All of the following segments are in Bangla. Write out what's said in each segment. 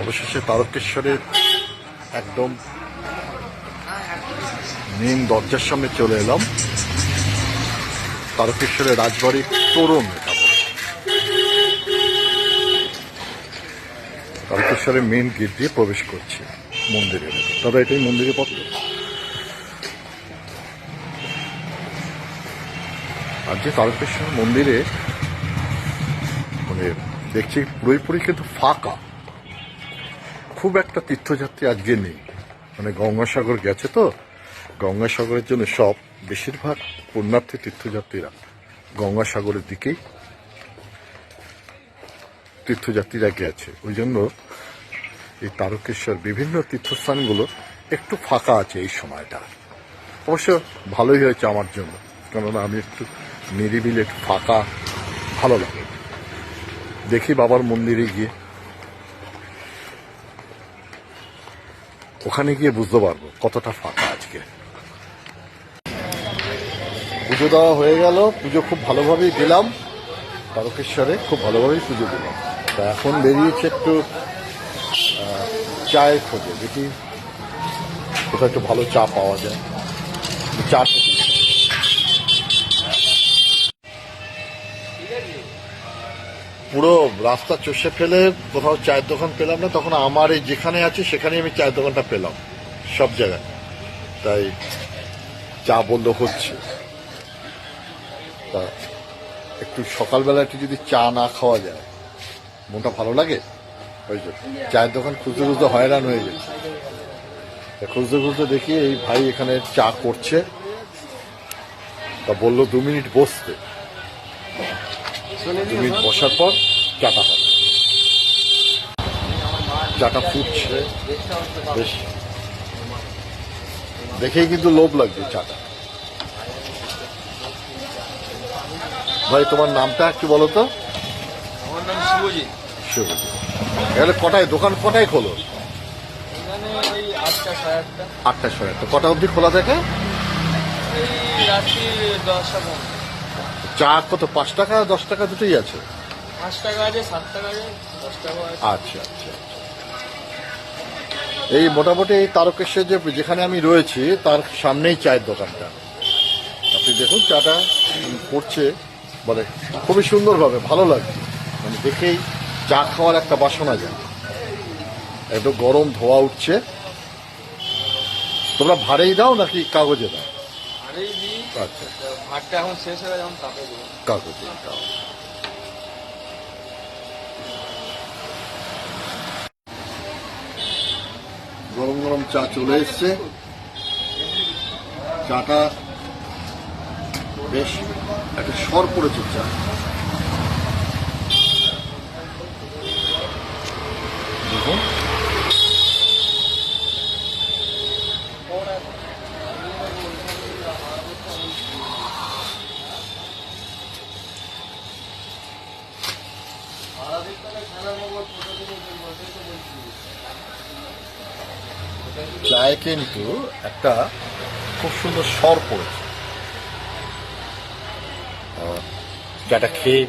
অবশেষে তারকেশ্বরের একদম মেন দরজার সামনে চলে এলাম। তারকেশ্বরের রাজবাড়ির তোরণ তারকেশ্বরের মেন গেট দিয়ে প্রবেশ করছে মন্দিরের ভেতর দাদা, এটাই মন্দিরের পথ? তো? আর যে তারকেশ্বর মন্দিরে মানে দেখছি পুরোপুরি কিন্তু ফাঁকা। খুব একটা তীর্থযাত্রী আজকে নেই। মানে গঙ্গাসাগর গেছে তো। গঙ্গাসাগরের জন্য সব বেশিরভাগ পুণ্যার্থী তীর্থযাত্রীরা গঙ্গাসাগরের দিকেই তীর্থযাত্রীরা গেছে। ওই জন্য এই তারকেশ্বর বিভিন্ন তীর্থস্থানগুলো একটু ফাঁকা আছে এই সময়টা। অবশ্য ভালোই হয়েছে আমার জন্য। কেননা আমি একটু নিরিবিলি, একটু ফাঁকা, ভালো লাগে। দেখি বাবার মন্দিরে গিয়ে ওখানে গিয়ে বুঝতে পারব কতটা ফাঁকা আজকে। পুজো দেওয়া হয়ে গেল, পুজো খুব ভালোভাবেই দিলাম, তারকেশ্বরে খুব ভালোভাবেই পুজো দিলাম। তা এখন বেরিয়েছে একটু চায়ের খোঁজে, দেখি কোথাও একটু ভালো চা পাওয়া যায়। চা পুরো রাস্তা চষে ফেলে কোথাও চায়ের দোকান পেলাম না, তখন আমার এই যেখানে আছে সেখানে আমি চায়ের দোকানটা পেলাম, সব জায়গায়। তাই চা বন্ধ হচ্ছে। তা একটু সকালবেলা একটু যদি চা না খাওয়া যায়, মনটা ভালো লাগে? ওই চায়ের দোকান খুঁজতে খুঁজতে হয়রান হয়ে গেছে। খুঁজতে খুঁজতে দেখি এই ভাই এখানে চা করছে। তা বলল, দু মিনিট বসতে। দু মিনিট বসার পর চাটা হবে চাটা ফুটছে। বেশ। দেখেই কিন্তু লোভ লাগছে চাটা। ভাই তোমার নামটা একটু বলো তো। আমার নাম এখানে কটায়? দোকান কটায় খোলো? আটটা সাড়ে আটটা। কটা অবধি খোলা থাকে? রাত্রি দশটা চা কত পাঁচ টাকা দশ টাকা দুটোই আছে? পাঁচ টাকা আছে সাত টাকা আছে দশ টাকা আছে। আচ্ছা আচ্ছা আচ্ছা। এই মোটামুটি এই তারকেশ্বর যে যেখানে আমি রয়েছি তার সামনেই চায়ের দোকানটা। আপনি দেখুন চাটা করছে বলে খুবই সুন্দরভাবে ভালো লাগছে। মানে দেখেই চা খাওয়ার একটা বাসনা যায়। একটু গরম ধোয়া উঠছে। তোমরা ভাড়েই দাও নাকি কাগজে দাও? আচ্ছা। ভাতটা এখন শেষ হয়ে যখন তাপে দেবো। কাগজে দাও। গরম গরম চা চলে এসছে। চাটা বেশ একটা সর পড়েছে চা। দেখুন। কিন্তু একটা খুব সুন্দর স্বর পড়েছে। চাটা খেয়ে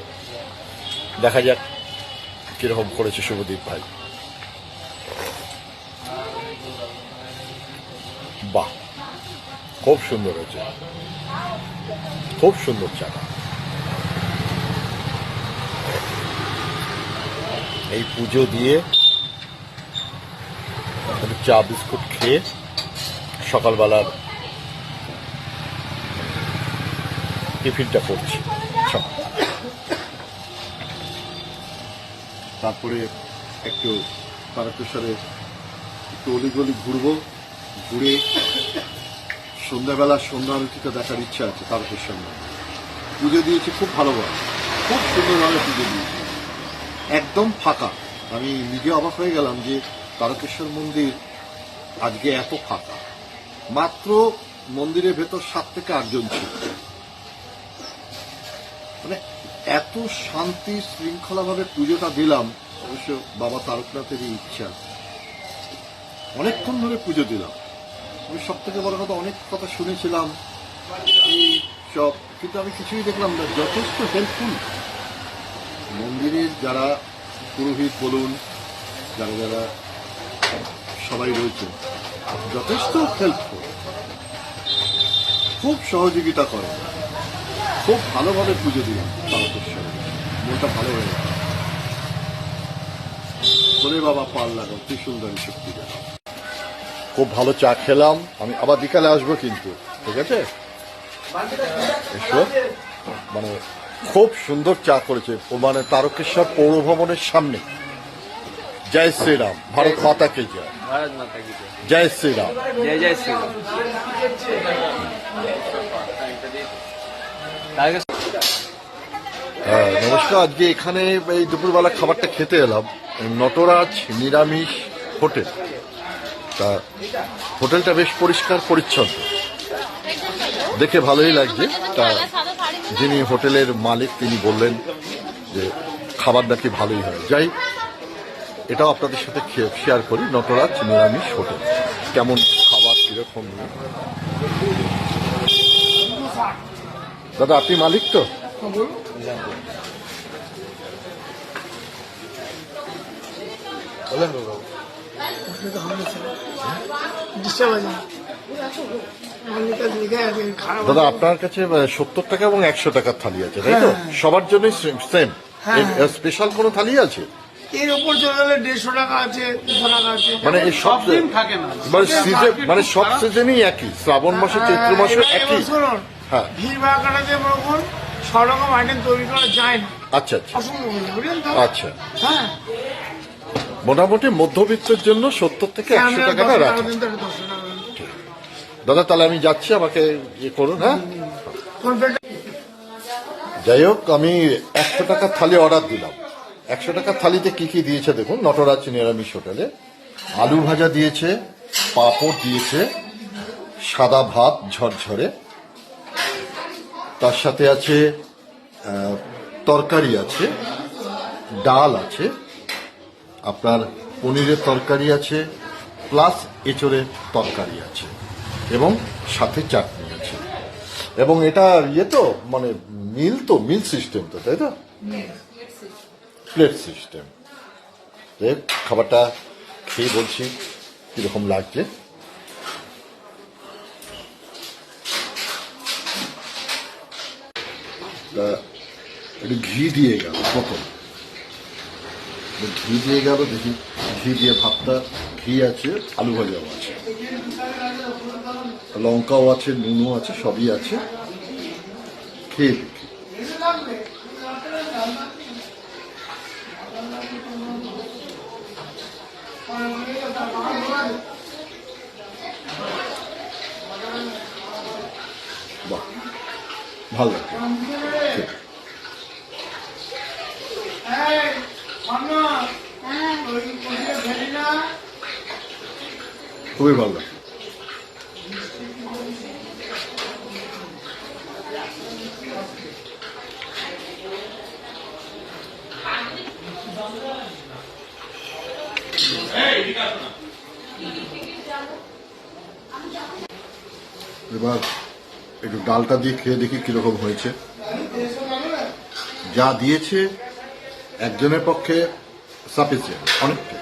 দেখা যাক কীরকম করেছে শুভদীপ ভাই। বাহ, খুব সুন্দর হয়েছে। খুব সুন্দর চাটা। এই পুজো দিয়ে চা বিস্কুট খেয়ে সকালবেলার টিফিনটা করছি। তারপরে একটু তারকেশ্বরে একটু অলিগলি ঘুরবো, ঘুরে সন্ধ্যাবেলা সন্ধ্যা আরতিটা দেখার ইচ্ছা আছে তারকেশ্বর। পুজো দিয়েছি, খুব ভালোভাবে খুব সুন্দরভাবে পুজো দিয়েছি। একদম ফাঁকা। আমি নিজে অবাক হয়ে গেলাম যে তারকেশ্বর মন্দির আজকে এত ফাঁকা। মাত্র মন্দিরের ভেতর সাত থেকে আটজন ছিল। মানে এত শান্তি শৃঙ্খলা ভাবে পুজোটা দিলাম, অবশ্য বাবা তারকনাথেরই ইচ্ছা। অনেকক্ষণ ধরে পুজো দিলাম। আমি সব থেকে বড় কথা, অনেক কথা শুনেছিলাম এই সব, কিন্তু আমি কিছুই দেখলাম না। যথেষ্ট হেল্পফুল মন্দিরের যারা পুরোহিত বলুন, যারা যারা সবাই রয়েছে যথেষ্ট হেল্পফুল খুব সহযোগিতা করে খুব ভালোভাবে পুজো দিলাম তারকেশ্বরে মনটা ভালো হয়ে গেল। বলে বাবা পাল লাগাও কি সুন্দর শক্তি খুব ভালো চা খেলাম। আমি আবার বিকালে আসব কিন্তু, ঠিক আছে? মানে খুব সুন্দর চা করেছে। মানে তারকেশ্বর পৌর ভবনের সামনে। জয় শ্রীরাম ভারত মাতাকে জয়? ভারত মাতা কি জয়। জয় শ্রীরাম। জয় জয় শ্রীরাম। হ্যাঁ, নমস্কার আজকে এখানে এই দুপুরবেলা খাবারটা খেতে এলাম। নটরাজ নিরামিষ হোটেল। তা হোটেলটা বেশ পরিষ্কার পরিচ্ছন্ন। দেখে ভালোই লাগছে। তা যিনি হোটেলের মালিক তিনি বললেন যে খাবার নাকি ভালোই হয়। যাই এটাও আপনাদের সাথে শেয়ার করি নটরাজ নিরামিষ হোটেল। কেমন খাবার কীরকম? দাদা আপনি মালিক তো? দাদা আপনার কাছে সত্তর টাকা এবং একশো টাকার থালি আছে তাই তো? হ্যাঁ, হ্যাঁ। সবার জন্যই সেম স্পেশাল হ্যাঁ। কোনো থালি আছে? এর উপর চলে গেলে দেড়শো টাকা আছে দুশো টাকা আছে। মানে এই সব দিন থাকে না। মানে সিজন মানে সব। সিজনই একই শ্রাবণ মাসে চৈত্র মাসে একই। শুনুন হ্যাঁ। ভিড় ভাড় কাটাতে বলুন সব রকম আইটেম তৈরি করা যায় না। আচ্ছা আচ্ছা। অসম্ভব বুঝলেন তো? আচ্ছা। হ্যাঁ। মোটামুটি মধ্যবিত্তের জন্য সত্তর থেকে একশো আমরা টাকাটা টাকা রাখা। টাকা। দাদা তাহলে আমি যাচ্ছি আমাকে ইয়ে করুন হ্যাঁ? যাই হোক আমি একশো টাকার থালি অর্ডার দিলাম। একশো টাকার থালিতে কি কি দিয়েছে দেখুন, নটরাজ নিরামিষ হোটেলে। আলু ভাজা দিয়েছে, পাঁপড় দিয়েছে, সাদা ভাত ঝরঝরে। তার সাথে আছে তরকারি আছে, ডাল আছে, আপনার পনিরের তরকারি আছে, প্লাস এঁচড়ের তরকারি আছে, এবং সাথে চাটনি আছে। এবং এটা ইয়ে তো মানে মিল তো, মিল সিস্টেম তো, তাই তো? প্লেট সিস্টেম খাবারটা খেয়ে বলছি, কীরকম লাগছে? একটু ঘি দিয়ে গেল, প্রথম। ঘি দিয়ে গেল, দেখি ঘি দিয়ে ভাতটা, ঘি আছে, আলু ভাজাও আছে। লঙ্কাও আছে, নুনও আছে, সবই আছে। খেয়ে ভালো। না খুবই ভালো। লাগছে এবার একটু ডালটা দিয়ে খেয়ে দেখি কীরকম হয়েছে। যা দিয়েছে একজনের পক্ষে সাফিসিয়েন্ট অনেকটা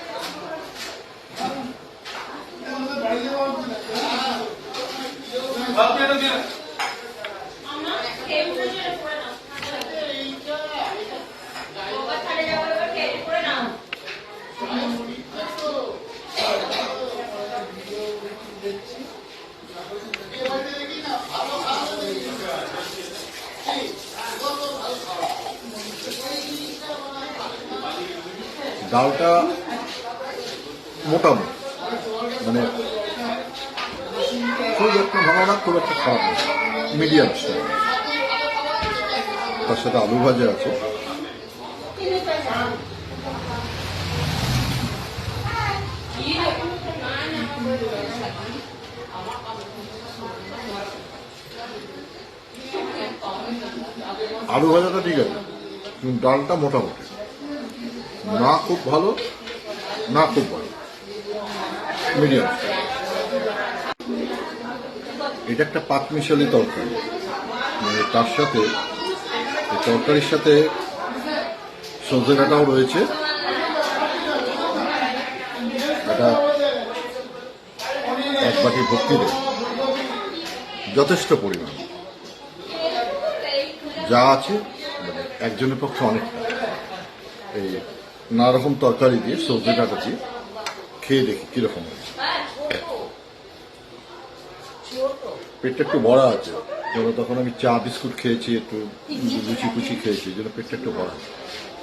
ডালটা মোটামুটি মানে খুব একটা ভালো না, খুব একটা খারাপ না। মিডিয়াম তার সাথে আলু ভাজা আছে। আলু ভাজাটা ঠিক আছে ডালটা মোটামুটি। না খুব ভালো, না খুব ভালো। মিডিয়াম। এটা একটা পাক মিশালি তরকারি। মানে তার সাথে তরকারির সাথে সজনে ডাঁটাও রয়েছে। এটা এক বাটি ভর্তি যথেষ্ট পরিমাণ। যা আছে মানে একজনের পক্ষে অনেকটা। এই নানা রকম তরকারি দিয়ে সবজি কাটাচ্ছি। খেয়ে দেখি কীরকম হয়েছে। পেটটা একটু বড়া আছে। যেমন তখন আমি চা বিস্কুট খেয়েছি, একটু লুচি কুচি খেয়েছি যেন পেটটা একটু বড়া।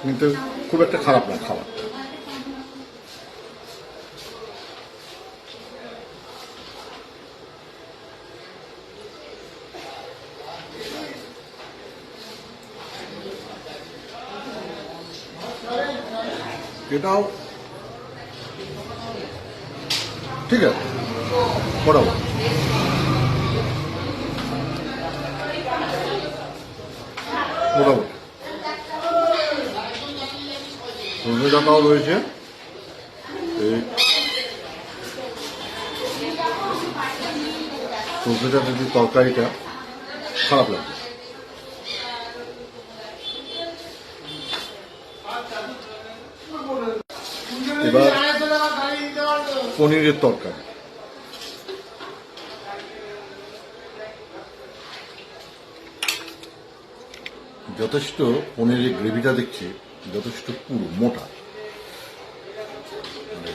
কিন্তু খুব একটা খারাপ না খাবার এটাও ঠিক আছে মোটামুটি মোটামুটি সজনে ডাটাও রয়েছে। এই সজনে ডাটার যে তরকারিটা, খারাপ লাগবে পনিরের তরকারি। যথেষ্ট পনিরের গ্রেভিটা দেখছি, যথেষ্ট পুরো, মোটা। মানে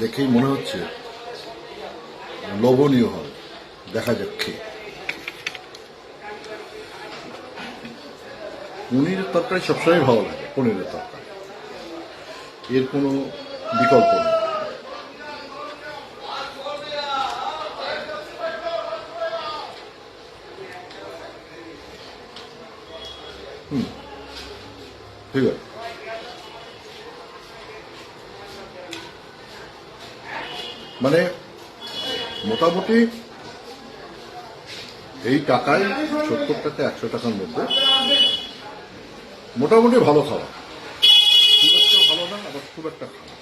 দেখেই মনে হচ্ছে লবণীয় হবে। দেখা যাচ্ছে পনিরের তরকারি সবসময় ভালো লাগে, পনিরের তরকারি। এর কোনো বিকল্প নেই ঠিক আছে মানে মোটামুটি এই টাকায় সত্তর টাকা একশো টাকার মধ্যে মোটামুটি ভালো খাওয়া। খুব একটা ভালো না, আবার খুব একটা খারাপ।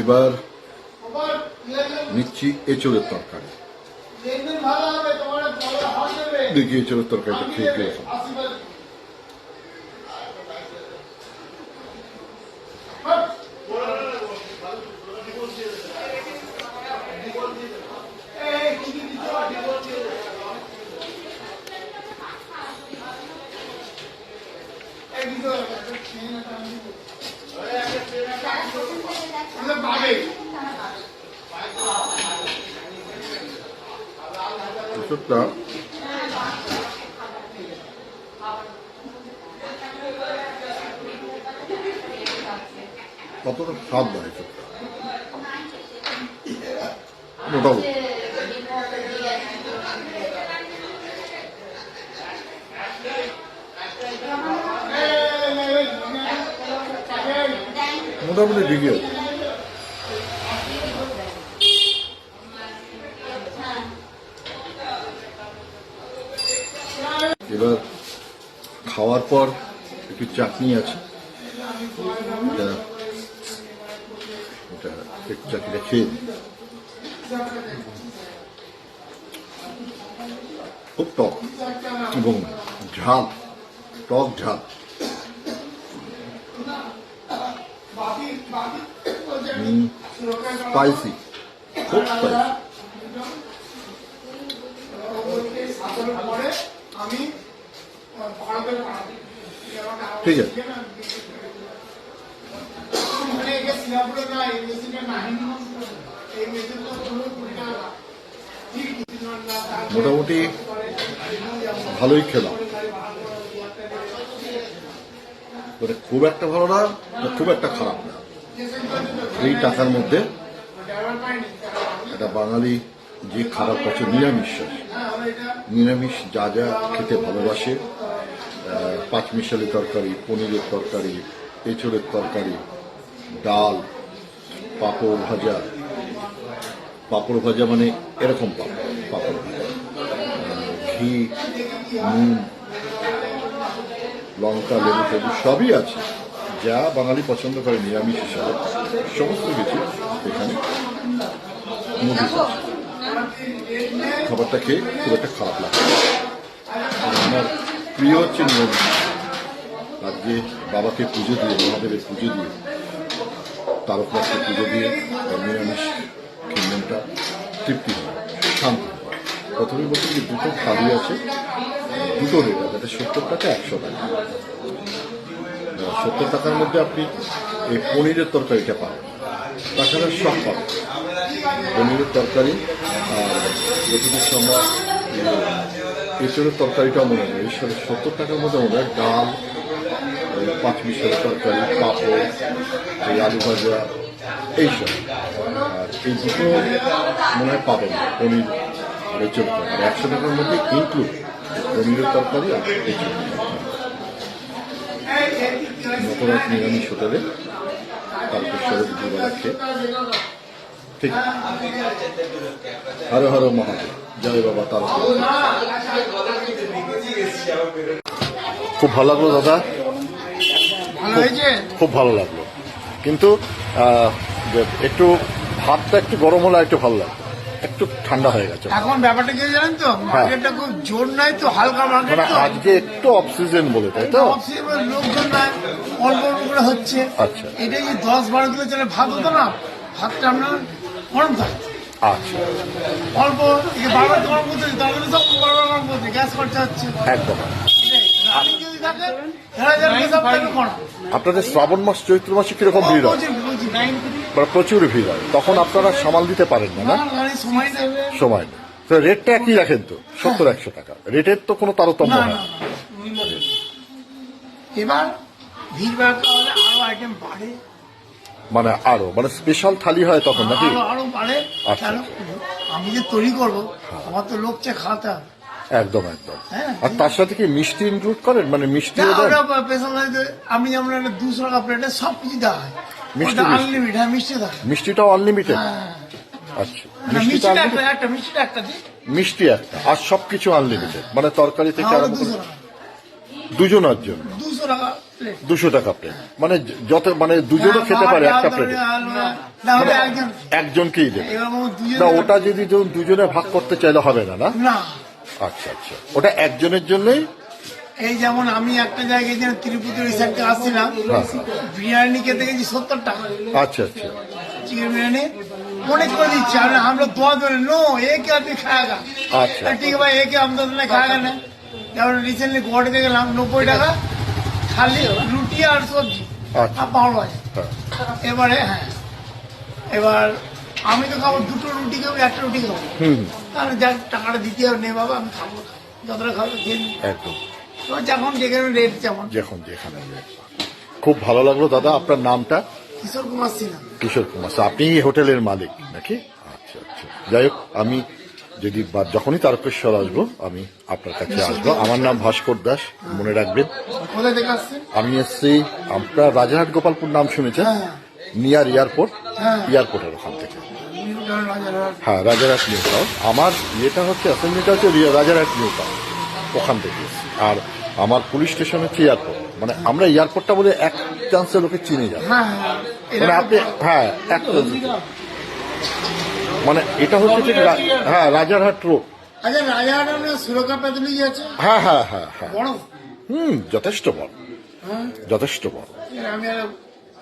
এবার নিচ্ছি এঁচড়ের তরকারি। দেখি এঁচড়ের তরকারিটা খেয়ে খেয়ে এঁচড়টা কতটা স্বাদ দেয় এঁচড়টা মোটামুটি। মোটামুটি ঠিকই আছে এবার খাওয়ার পর একটু চাটনি আছে। খেয়ে খুব টক এবং ঝাল, টক ঝাল। স্পাইসি খুব স্পাইসি ঠিক আছে। মোটামুটি ভালোই খেলাম মানে খুব একটা ভালো না খুব একটা খারাপ না। এই টাকার মধ্যে একটা বাঙালি যে খারাপ পাচ্ছে নিরামিষ নিরামিষ যা যা খেতে ভালোবাসে পাঁচমিশালি তরকারি, পনিরের তরকারি এঁচড়ের তরকারি, ডাল, পাঁপড় ভাজা। পাঁপড় ভাজা মানে এরকম পাঁপড় ভাজা। ঘি, নুন, লঙ্কা, লেবু টেবু সবই আছে। যা বাঙালি পছন্দ করে নিরামিষ হিসাবে। সমস্ত কিছু এখানে খাবারটা খেয়ে খুব একটা খারাপ লাগে আমার প্রিয় হচ্ছে নিরামিষ। আজকে বাবাকে পুজো দিয়ে মহাদেবের পুজো দিয়ে, তারকনাথকে পুজো দিয়ে নিরামিষ খেয়ে মনটা তৃপ্তি হয়, শান্তি প্রথমে বলছি যে দুটো থালি আছে, দুটো রেট এটা সত্তর টাকা একশো টাকা। সত্তর টাকার মধ্যে আপনি এই পনিরের তরকারিটা পাবেন। তাছাড়া সব পাবেন। পনিরের তরকারি আর যতটুকু সময় এঁচড়ের তরকারিটাও মনে হয় সাথে সত্তর টাকার মধ্যে মনে হয় ডাল পাঁচ মিশালের তরকারি পাঁপড়, এই আলু ভাজা, এইসব। আর এই দুটো মনে হয় পাবেন, পনির আর তরকারি। একশো টাকার মধ্যে ইনক্লুড পনিরের তরকারি আর তরকারি। নকরাত নিরামিষ হোটেলে তারকেশ্বরে দুপুরবেলা খেয়ে ঠিক হর হর মহাদেব। জয় বাবা তারক খুব ভালো লাগল দাদা। খুব ভালো লাগল। কিন্তু একটু ভাতটা একটু গরম হলে একটু ভালো লাগতো। একটু ঠান্ডা হয়ে গেছে। এখন ব্যাপারটা কি জানেন তো? মার্কেটটা খুব জোর নাই তো হালকা মার্কেট মানে তো। আজকে একটু অক্সিজেন বলে তাই তো? অক্সিজেন লোকজন নাই অল্প অল্প করে হচ্ছে। আচ্ছা। এটা যদি দশ বারো কিলো চালে ভাত হতো না ভাতটা আপনার গরম থাকে আচ্ছা। অল্প বারবার গরম করতে হচ্ছে তরকারি সব বারবার গরম করতে গ্যাস খরচা হচ্ছে। একদম। আপনাদের শ্রাবণ মাস চৈত্র মাসে কীরকম ভিড় হয়? প্রচুর মানে প্রচুর ভিড় হয়। তখন আপনারা সামাল দিতে পারেন না না? সময় তো রেটটা একই রাখেন তো সত্তর একশো টাকা। রেটের তো কোনো তারতম্য না হয়। এবার ভিড় আরও আইটেম বাড়ে। মানে আরও মানে স্পেশাল থালি হয় তখন নাকি? আরও বাড়ে। আচ্ছা, আমি যে তৈরি করব আমার তো লোক চেয়ে হবে। একদম একদম। হ্যাঁ। আর তার সাথে কি মিষ্টি ইনক্লুড করেন? মানে পেশাদার আমি যেমন দুশো টাকা প্লেটে সব কিছু দেওয়া হয়। মিষ্টি, ওটা মিষ্টি। হ্যাঁ মিষ্টি মিষ্টিটাও আনলিমিটেড হ্যাঁ। আচ্ছা মিষ্টি একটা আর সবকিছু আনলিমিটেড মানে তরকারি থেকে আরম্ভ করে দুজনের জন্য। দুশো টাকা প্লেট মানে যত মানে দুজনও খেতে পারে একটা প্লেটে একজন একজনকেই দেবে। না ওটা যদি দুজনে ভাগ করতে চাইলে হবে না? না। আচ্ছা আচ্ছা। ওটা একজনের জন্যই? এই যেমন আমি একটা জায়গায় যেন তিরুপতি রিসেন্টে আসছিলাম হ্যাঁ। বিরিয়ানি খেতে গেছি সত্তর টাকা। আচ্ছা আচ্ছা। চিকেন বিরিয়ানি অনেক করে দিচ্ছে আর আমরা দোয়া ধরে নো একে আপনি খায়গা আচ্ছা, আচ্ছা। ঠিক ভাই একে আমাদের না খায়গা না। যেমন রিসেন্টলি গোয়াটাতে গেলাম নব্বই হ্যাঁ। টাকা খালি রুটি আর সবজি আচ্ছা। আর পাওয়া হ্যাঁ। এবারে হ্যাঁ। এবার আমি তো খাব দুটো রুটি খাব একটা রুটি খাব। তাহলে যাক টাকাটা দিতে হবে নে বাবা আমি খাব যতটা খাব খেয়ে একদম। যখন যেখানে রেট যেমন যখন যেখানে খুব ভালো লাগল দাদা আপনার নামটা? কিশোর কুমার সিনহা। কিশোর কুমার আপনি হোটেলের মালিক নাকি? আচ্ছা আচ্ছা। যাই হোক আমি যদি বা যখনই তারকেশ্বর আসব আমি আপনার কাছে আসব। আমার নাম ভাস্কর দাস মনে রাখবেন। আমি এসছি আপনার রাজারহাট গোপালপুর নাম শুনেছেন? হ্যাঁ। Near airport. হ্যাঁ। এয়ারপোর্টের ওখান থেকে। হ্যাঁ রাজারহাট নিউ টাউন। আমার ইয়েটা হচ্ছে অ্যাসেম্বলিটা হচ্ছে রাজারহাট নিউ টাউন ওখান থেকে। আর আমার পুলিশ স্টেশন হচ্ছে এয়ারপোর্ট। মানে আমরা এয়ারপোর্টটা বলে এক চান্সে লোকে চিনে যায় হ্যাঁ হ্যাঁ। মানে আপনি হ্যাঁ এক মানে এটা হচ্ছে ঠিক হ্যাঁ রাজারহাট রোড। আচ্ছা রাজারহাট সুরক্ষা প্যাথোলজি আছে? হ্যাঁ হ্যাঁ হ্যাঁ হ্যাঁ। হুম যথেষ্ট বড়। হ্যাঁ। যথেষ্ট বড়।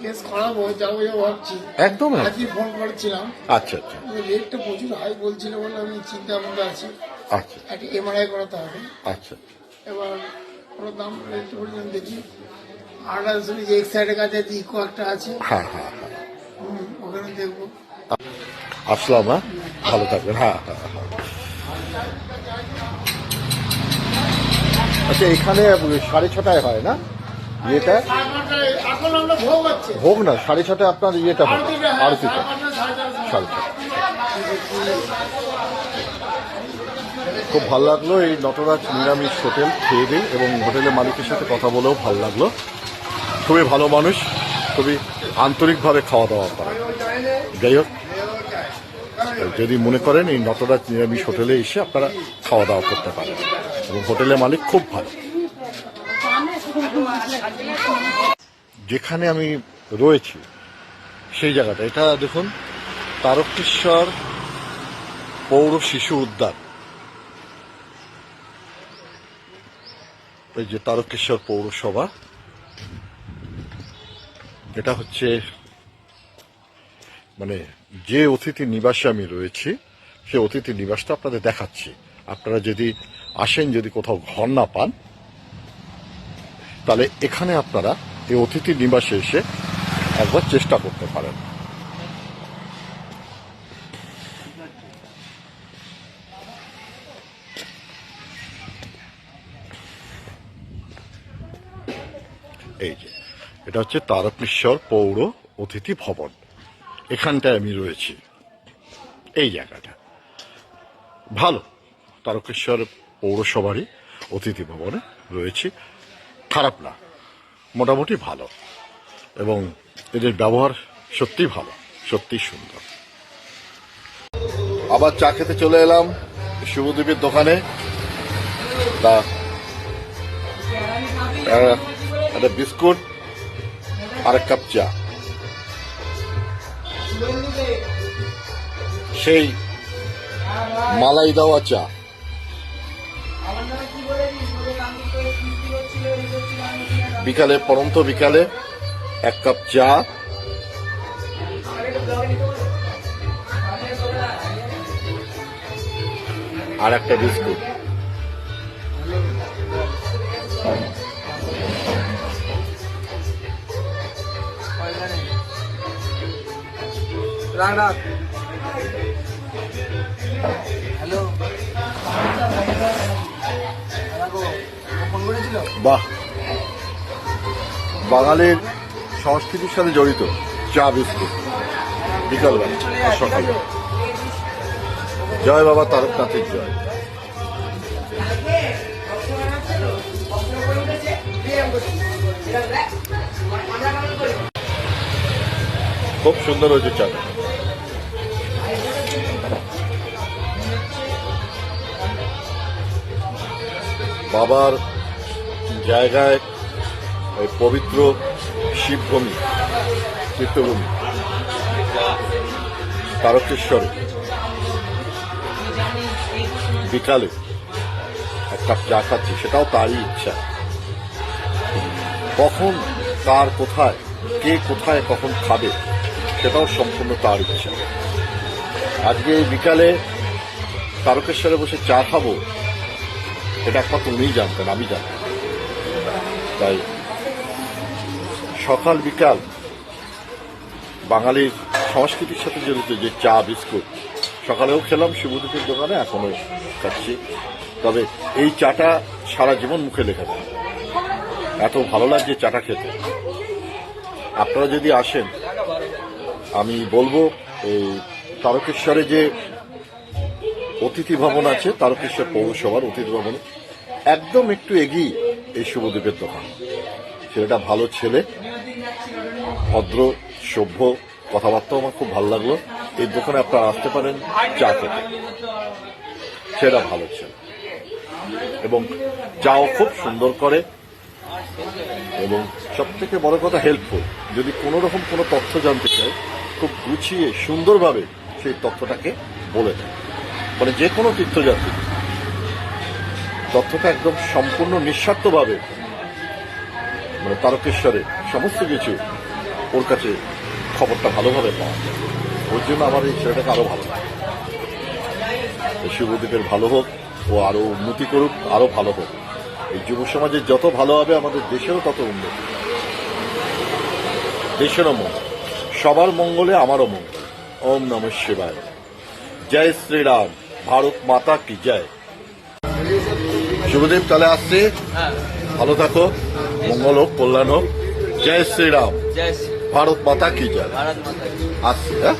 কেস করাবো যাব যাব ভাবছি। একদম। আজকে ফোন করেছিলাম। আচ্ছা আচ্ছা। রেটটা প্রচুর হাই বলছিল বলে আমি চিন্তা মধ্যে আছি। আচ্ছা। একটা এমআরআই করাতে হবে। আচ্ছা। এবার ওর দাম রেট পর্যন্ত দেখি। আর যে এক সাইডের কাছে ইকো একটা আছে। হ্যাঁ হ্যাঁ হ্যাঁ। ওখানে দেখব। আসলাম হ্যাঁ? ভালো থাকবেন হ্যাঁ হ্যাঁ হ্যাঁ। আচ্ছা এখানে সাড়ে ছটায় হয় না? ইয়েটা? ভোগ হোক না সাড়ে ছটায় আপনার ইয়েটা হয় আরতিটা হ্যাঁ, সাড়ে ছটা খুব ভালো লাগল এই নটরাজ নিরামিষ হোটেল খেয়ে এবং হোটেলের মালিকের সাথে কথা বলেও ভালো লাগল। খুবই ভালো মানুষ খুবই আন্তরিকভাবে খাওয়া দাওয়া করে। যাই হোক যদি মনে করেন এই নটরাজ নিরামিষ হোটেলে এসে আপনারা খাওয়া দাওয়া করতে পারেন। এবং হোটেলের মালিক খুব ভালো। যেখানে আমি রয়েছি, সেই জায়গাটা। এটা দেখুন, তারকেশ্বর পৌর শিশু উদ্যান। এই যে তারকেশ্বর পৌরসভা, এটা হচ্ছে মানে যে অতিথি নিবাসে আমি রয়েছি সে অতিথি নিবাসটা আপনাদের দেখাচ্ছি। আপনারা যদি আসেন, যদি কোথাও ঘর না পান তাহলে এখানে আপনারা এই অতিথি নিবাসে এসে একবার চেষ্টা করতে পারেন। এই যে, এটা হচ্ছে তারকেশ্বর পৌর অতিথি ভবন। এখানটায় আমি রয়েছি। এই জায়গাটা। ভালো, তারকেশ্বর পৌরসভারই অতিথি ভবনে রয়েছি। খারাপ না, মোটামুটি ভালো। এবং এদের ব্যবহার সত্যি ভালো সত্যি সুন্দর। আবার চা খেতে চলে এলাম শুভদীপের দোকানে। তা একটা বিস্কুট আর এক কাপ চা। সেই মালাই দেওয়া চা। বিকালে পরন্ত বিকালে এক কাপ চা। আর একটা বিস্কুট। হ্যালো। বাহ। বাঙালির সংস্কৃতির সাথে জড়িত চা বিস্কুট। বিকালবেলা সকালে। জয় বাবা তারকনাথের জয়। খুব সুন্দর হয়েছে চা। বাবার জায়গায় ওই পবিত্র শিবভূমি, তীর্থভূমি, তারকেশ্বরে, বিকালে এক কাপ চা খাচ্ছি, সেটাও তারই ইচ্ছা। কখন, কার কোথায়, কে কোথায় কখন খাবে, সেটাও সম্পূর্ণ তার ইচ্ছা। আজকে এই বিকালে তারকেশ্বরে বসে চা খাব, এটা একমাত্র উনিই জানতেন, আমি জানতাম। তাই সকাল বিকাল বাঙালির সংস্কৃতির সাথে জড়িত যে চা, বিস্কুট সকালেও খেলাম, শিবদীপের দোকানে এখনও খাচ্ছি। তবে এই চাটা সারা জীবন মুখে লেখা থাকে। এত ভালো লাগছে চাটা খেতে। আপনারা যদি আসেন, আমি বলব, এই তারকেশ্বরে যে অতিথি ভবন আছে, তারকেশ্বর পৌরসভার অতিথি ভবন, একদম একটু এগিয়ে এই শুভদ্বীপের দোকান। ছেলেটা ভালো ছেলে। ভদ্র, সভ্য কথাবার্তাও আমার খুব ভালো লাগল। এই দোকানে আপনারা আসতে পারেন, চা খেতে। সেটা ভালো ছেলে। এবং চাও খুব সুন্দর করে। এবং সব থেকে বড় কথা হেল্পফুল যদি কোনো রকম কোনো তথ্য জানতে চায়, খুব গুছিয়ে, সুন্দরভাবে সেই তথ্যটাকে বলে দেয়। মানে যে কোনো তীর্থযাত্রী। তথ্যটা একদম সম্পূর্ণ নিঃস্বার্থভাবে মানে তারকেশ্বরে, সমস্ত কিছু ওর কাছে খবরটা ভালোভাবে পাওয়া যায়। ওর জন্য আমার এই ছেলেটাকে আরও ভালো লাগে। এই শুভদ্বীপের ভালো হোক ও আরও উন্নতি করুক আরও ভালো হোক। এই যুব সমাজের যত ভালো হবে আমাদের দেশেও তত উন্নতি দেশেরও মঙ্গল। সবার মঙ্গলে আমারও মঙ্গল। ওম নম শিবায়। জয় শ্রীরাম। ভারত মাতা কি জয়। শুভদেব তাহলে আসছে। হ্যাঁ। ভালো থাকো। মঙ্গল হোক কল্যাণ হোক। জয় শ্রীরাম। জয় শ্রী ভারত মাতা কি যায় আচ্ছা হ্যাঁ?